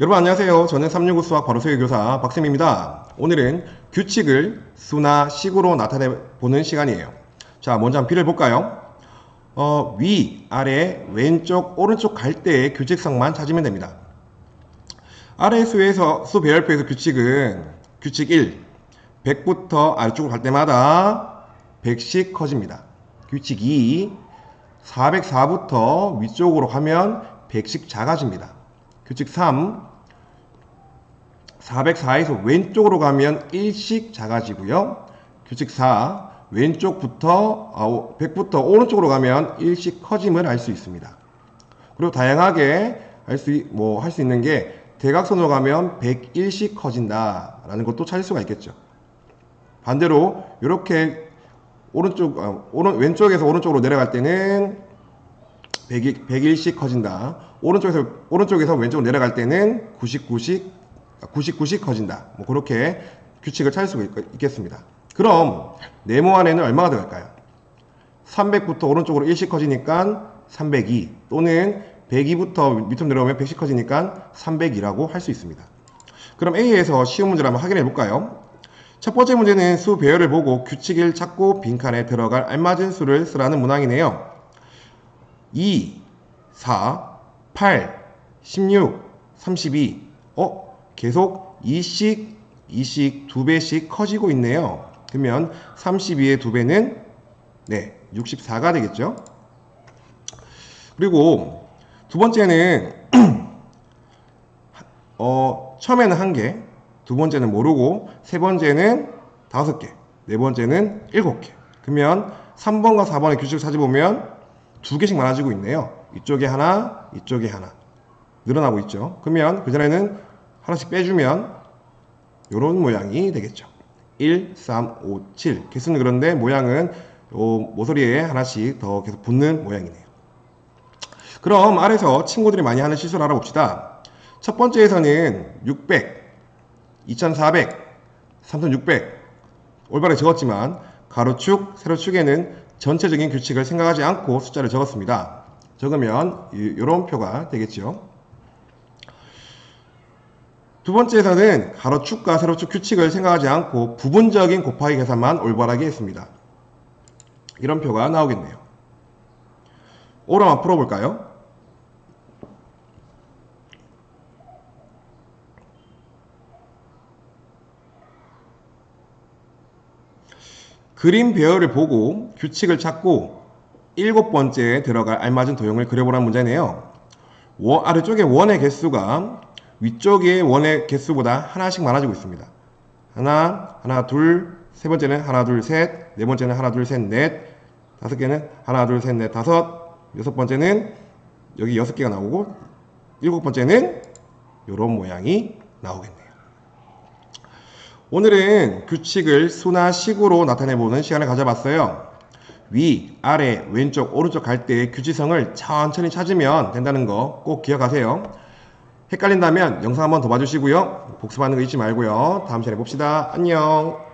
여러분 안녕하세요. 저는 365 수학 바로소의 교사 박쌤입니다. 오늘은 규칙을 수나 식으로 나타내 보는 시간이에요. 자, 먼저 한번 비를 볼까요? 어, 위, 아래, 왼쪽, 오른쪽 갈 때의 규칙성만 찾으면 됩니다. 아래 수에서 수 배열표에서 규칙은 규칙 1, 100부터 아래쪽으로 갈 때마다 100씩 커집니다. 규칙 2, 404부터 위쪽으로 가면 100씩 작아집니다. 규칙 3, 404에서 왼쪽으로 가면 1씩 작아지고요. 규칙 4, 왼쪽부터, 아, 100부터 오른쪽으로 가면 1씩 커짐을 알 수 있습니다. 그리고 다양하게 할 수, 뭐, 할 수 있는 게 대각선으로 가면 101씩 커진다라는 것도 찾을 수가 있겠죠. 반대로, 이렇게 오른쪽, 아, 오른, 왼쪽에서 오른쪽으로 내려갈 때는 100, 101씩 커진다. 오른쪽에서, 오른쪽에서 왼쪽으로 내려갈 때는 99씩, 99씩 커진다. 뭐, 그렇게 규칙을 찾을 수가 있, 겠습니다 그럼, 네모 안에는 얼마가 들어갈까요? 300부터 오른쪽으로 1씩 커지니까 302 또는 102부터 밑으로 내려오면 110 커지니까 302라고 할 수 있습니다. 그럼 A에서 쉬운 문제를 한번 확인해 볼까요? 첫 번째 문제는 수 배열을 보고 규칙을 찾고 빈칸에 들어갈 알맞은 수를 쓰라는 문항이네요. 2, 4, 8, 16, 32. 어? 계속 2씩, 2씩, 2배씩 커지고 있네요. 그러면 32의 2배는 네, 64가 되겠죠. 그리고 두 번째는 어, 처음에는 한 개, 두 번째는 모르고 세 번째는 다섯 개, 네 번째는 일곱 개. 그러면 3번과 4번의 규칙을 찾아보면 두 개씩 많아지고 있네요. 이쪽에 하나, 이쪽에 하나. 늘어나고 있죠. 그러면 그전에는 하나씩 빼주면 이런 모양이 되겠죠. 1, 3, 5, 7. 개수는 그런데 모양은 요 모서리에 하나씩 더 계속 붙는 모양이네요. 그럼 아래서 친구들이 많이 하는 실수를 알아봅시다. 첫 번째에서는 600, 2400, 3600 올바르게 적었지만 가로축, 세로축에는 전체적인 규칙을 생각하지 않고 숫자를 적었습니다. 적으면 이런 표가 되겠죠. 두 번째에서는 가로축과 세로축 규칙을 생각하지 않고 부분적인 곱하기 계산만 올바르게 했습니다. 이런 표가 나오겠네요. 오로 한번 풀어볼까요? 그림 배열을 보고 규칙을 찾고 일곱 번째에 들어갈 알맞은 도형을 그려보라는 문제네요. 원, 아래쪽에 원의 개수가 위쪽의 원의 개수보다 하나씩 많아지고 있습니다. 하나, 하나, 둘, 세 번째는 하나, 둘, 셋, 네 번째는 하나, 둘, 셋, 넷, 다섯 개는 하나, 둘, 셋, 넷, 다섯, 여섯 번째는 여기 여섯 개가 나오고, 일곱 번째는 이런 모양이 나오겠네요. 오늘은 규칙을 수나 식으로 나타내보는 시간을 가져봤어요. 위, 아래, 왼쪽, 오른쪽 갈 때 규칙성을 천천히 찾으면 된다는 거 꼭 기억하세요. 헷갈린다면 영상 한번 더 봐주시고요. 복습하는 거 잊지 말고요. 다음 시간에 봅시다. 안녕.